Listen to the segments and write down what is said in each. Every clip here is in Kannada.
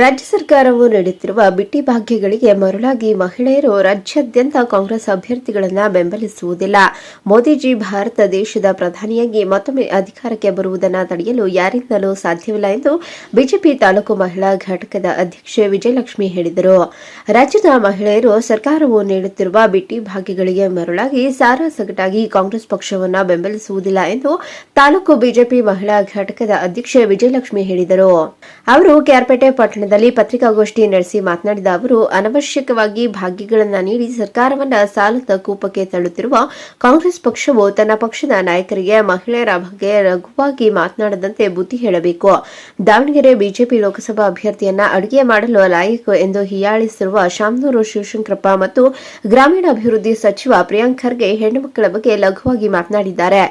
ರಾಜ್ಯ ಸರ್ಕಾರವು ನೀಡುತ್ತಿರುವ ಬಿಟ್ಟಿ ಭಾಗ್ಯಗಳಿಗೆ ಮರುಳಾಗಿ ಮಹಿಳೆಯರು ರಾಜ್ಯಾದ್ಯಂತ ಕಾಂಗ್ರೆಸ್ ಅಭ್ಯರ್ಥಿಗಳನ್ನು ಬೆಂಬಲಿಸುವುದಿಲ್ಲ. ಮೋದಿಜಿ ಭಾರತ ದೇಶದ ಪ್ರಧಾನಿಯಾಗಿ ಮತ್ತೊಮ್ಮೆ ಅಧಿಕಾರಕ್ಕೆ ಬರುವುದನ್ನು ತಡೆಯಲು ಯಾರಿಂದಲೂ ಸಾಧ್ಯವಿಲ್ಲ ಎಂದು ಬಿಜೆಪಿ ತಾಲೂಕು ಮಹಿಳಾ ಘಟಕದ ಅಧ್ಯಕ್ಷೆ ವಿಜಯಲಕ್ಷ್ಮಿ ಹೇಳಿದರು. ರಾಜ್ಯದ ಮಹಿಳೆಯರು ಸರ್ಕಾರವು ನೀಡುತ್ತಿರುವ ಬಿಟ್ಟಿ ಭಾಗ್ಯಗಳಿಗೆ ಮರುಳಾಗಿ ಸಾರಾಸಗಟಾಗಿ ಕಾಂಗ್ರೆಸ್ ಪಕ್ಷವನ್ನು ಬೆಂಬಲಿಸುವುದಿಲ್ಲ ಎಂದು ತಾಲೂಕು ಬಿಜೆಪಿ ಮಹಿಳಾ ಘಟಕದ ಅಧ್ಯಕ್ಷೆ ವಿಜಯಲಕ್ಷ್ಮಿ ಹೇಳಿದರು. ಅವರು ಕೆಆರ್ಪೇಟೆ ಪಟ್ಟಣದಲ್ಲಿ ಪತ್ರಿಕಾಗೋಷ್ಠಿ ನಡೆಸಿ ಮಾತನಾಡಿದ ಅವರು, ಅನವಶ್ಯಕವಾಗಿ ಭಾಗ್ಯಗಳನ್ನು ನೀಡಿ ಸರ್ಕಾರವನ್ನ ಸಾಲದ ಕೂಪಕ್ಕೆ ತಳ್ಳುತ್ತಿರುವ ಕಾಂಗ್ರೆಸ್ ಪಕ್ಷವು ತನ್ನ ಪಕ್ಷದ ನಾಯಕರಿಗೆ ಮಹಿಳೆಯರ ಬಗ್ಗೆ ಲಘುವಾಗಿ ಮಾತನಾಡದಂತೆ ಬುದ್ದಿ ಹೇಳಬೇಕು. ದಾವಣಗೆರೆ ಬಿಜೆಪಿ ಲೋಕಸಭಾ ಅಭ್ಯರ್ಥಿಯನ್ನ ಅಡುಗೆ ಮಾಡಲು ಲಾಯಕ ಎಂದು ಹೀಯಾಳಿಸಿರುವ ಶಾಮನೂರು ಶಿವಶಂಕರಪ್ಪ ಮತ್ತು ಗ್ರಾಮೀಣಾಭಿವೃದ್ಧಿ ಸಚಿವ ಪ್ರಿಯಾಂಕ್ ಖರ್ಗೆ ಹೆಣ್ಣುಮಕ್ಕಳ ಬಗ್ಗೆ ಲಘುವಾಗಿ ಮಾತನಾಡಿದ್ದಾರೆ.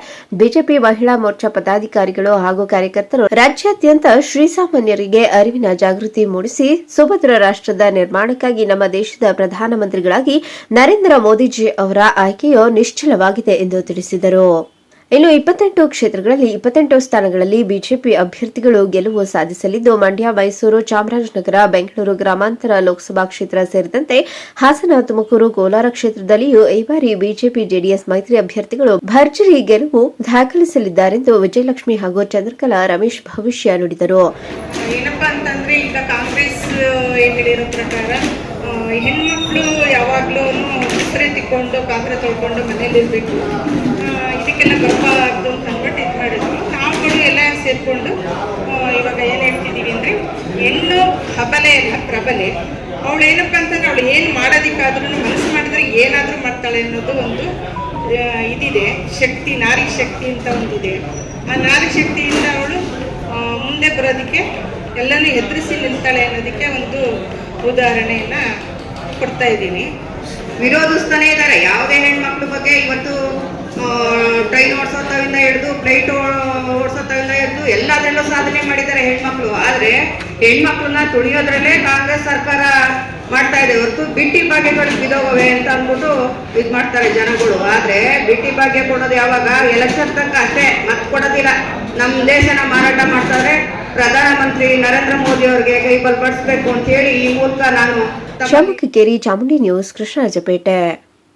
ಬಿಜೆಪಿ ಮಹಿಳಾ ಮೋರ್ಚಾ ಪದಾಧಿಕಾರಿಗಳು ಹಾಗೂ ಕಾರ್ಯಕರ್ತರು ರಾಜ್ಯಾದ್ಯಂತ ಶ್ರೀಸಾಮಾನ್ಯರಿಗೆ ಅರಿವಿನ ಜಾಗೃತಿ ಮೂಡಿಸಿ ಸುಭದ್ರ ರಾಷ್ಟ್ರದ ನಿರ್ಮಾಣಕ್ಕಾಗಿ ನಮ್ಮ ದೇಶದ ಪ್ರಧಾನಮಂತ್ರಿಗಳಾಗಿ ನರೇಂದ್ರ ಮೋದಿಜಿ ಅವರ ಆಯ್ಕೆಯು ನಿಶ್ಚಲವಾಗಿದೆ ಎಂದು ತಿಳಿಸಿದರು. ಇನ್ನು ಇಪ್ಪತ್ತೆಂಟು ಕ್ಷೇತ್ರಗಳಲ್ಲಿ, ಇಪ್ಪತ್ತೆಂಟು ಸ್ಥಾನಗಳಲ್ಲಿ ಬಿಜೆಪಿ ಅಭ್ಯರ್ಥಿಗಳು ಗೆಲುವು ಸಾಧಿಸಲಿದ್ದು, ಮಂಡ್ಯ, ಮೈಸೂರು, ಚಾಮರಾಜನಗರ, ಬೆಂಗಳೂರು ಗ್ರಾಮಾಂತರ ಲೋಕಸಭಾ ಕ್ಷೇತ್ರ ಸೇರಿದಂತೆ ಹಾಸನ, ತುಮಕೂರು, ಕೋಲಾರ ಕ್ಷೇತ್ರದಲ್ಲಿಯೂ ಈ ಬಾರಿ ಬಿಜೆಪಿ, ಜೆಡಿಎಸ್ ಮೈತ್ರಿ ಅಭ್ಯರ್ಥಿಗಳು ಭರ್ಜರಿ ಗೆಲುವು ದಾಖಲಿಸಲಿದ್ದಾರೆಂದು ವಿಜಯಲಕ್ಷ್ಮಿ ಹಾಗೂ ಚಂದ್ರಕಲಾ ರಮೇಶ್ ಭವಿಷ್ಯ ನುಡಿದರು. ಹೆಣ್ಮಕ್ಳು ಯಾವಾಗ್ಲೂ ಉತ್ತರೆ ತಿಕ್ಕೊಂಡು ಪಾತ್ರೆ ತೊಳ್ಕೊಂಡು ಮನೇಲಿ ಇರಬೇಕು ಇದಕ್ಕೆಲ್ಲ ಬರಬಾರ್ದು ಅಂತ ಅಂದ್ಬಿಟ್ಟು ಇದು ಮಾಡಿದ್ರು. ನಾವುಗಳು ಎಲ್ಲ ಸೇರಿಕೊಂಡು ಇವಾಗ ಏನು ಹೇಳ್ತಿದ್ದೀವಿ ಅಂದರೆ ಹೆಣ್ಣು ಹಬಲೆ ಅಲ್ಲ ಪ್ರಬಲೆ. ಅವಳು ಏನಪ್ಪ ಅಂತಂದ್ರೆ, ಅವಳು ಏನು ಮಾಡೋದಕ್ಕಾದ್ರೂ, ಮನಸ್ಸು ಮಾಡಿದ್ರೆ ಏನಾದರೂ ಮಾಡ್ತಾಳೆ ಅನ್ನೋದು ಒಂದು ಇದಿದೆ. ಶಕ್ತಿ, ನಾರಿ ಶಕ್ತಿ ಅಂತ ಒಂದಿದೆ. ಆ ನಾರಿ ಶಕ್ತಿಯಿಂದ ಅವಳು ಮುಂದೆ ಬರೋದಕ್ಕೆ ಎಲ್ಲನೂ ಎದುರಿಸಿ ನಿಲ್ತಾಳೆ ಅನ್ನೋದಕ್ಕೆ ಒಂದು ಉದಾಹರಣೆಯನ್ನು ಕೊಡ್ತಾ ಇದ್ದೀನಿ. ವಿರೋಧಿಸ್ತಾನೆ ಇದ್ದಾರೆ ಯಾವುದೇ ಹೆಣ್ಮಕ್ಳ ಬಗ್ಗೆ ಓಡಿಸೋತವಿಂದ ಹಿಡಿದು ಫ್ಲೈಟ್ ಓಡಿಸೋತವಿಂದ ಹಿಡಿದು ಎಲ್ಲದರಲ್ಲೂ ಸಾಧನೆ ಮಾಡಿದ್ದಾರೆ ಹೆಣ್ಮಕ್ಳು. ಆದ್ರೆ ಹೆಣ್ಮಕ್ಳನ್ನ ತುಳಿಯೋದ್ರಲ್ಲೇ ಕಾಂಗ್ರೆಸ್ ಸರ್ಕಾರ ಮಾಡ್ತಾ ಇದೆ. ಹೊರತು ಬಿಟ್ಟಿ ಭಾಗ್ಯಗಳು ಬಿದೋಗವೆ ಅಂತ ಅಂದ್ಬಿಟ್ಟು ಇದು ಮಾಡ್ತಾರೆ ಜನಗಳು. ಆದ್ರೆ ಬಿಟ್ಟಿ ಭಾಗ್ಯ ಕೊಡೋದು ಯಾವಾಗ? ಎಲೆಕ್ಷನ್ ತನಕ ಅಷ್ಟೇ. ಮತ್ ಕೊಡೋದಿಲ್ಲ. ನಮ್ಮ ದೇಶನ ಮಾರಾಟ ಮಾಡ್ತಾರೆ ಪ್ರಧಾನಮಂತ್ರಿ ನರೇಂದ್ರ ಮೋದಿ ಅವರಿಗೆ ಕೈ ಬಲಪಡಿಸ್ಬೇಕು ಅಂತ ಹೇಳಿ ಈ ಮೂಲಕ ನಾನು ಶಾಮುಖಕೇರಿ ಚಾಮುಂಡಿ ನ್ಯೂಸ್, ಕೃಷ್ಣರಾಜಪೇಟೆ.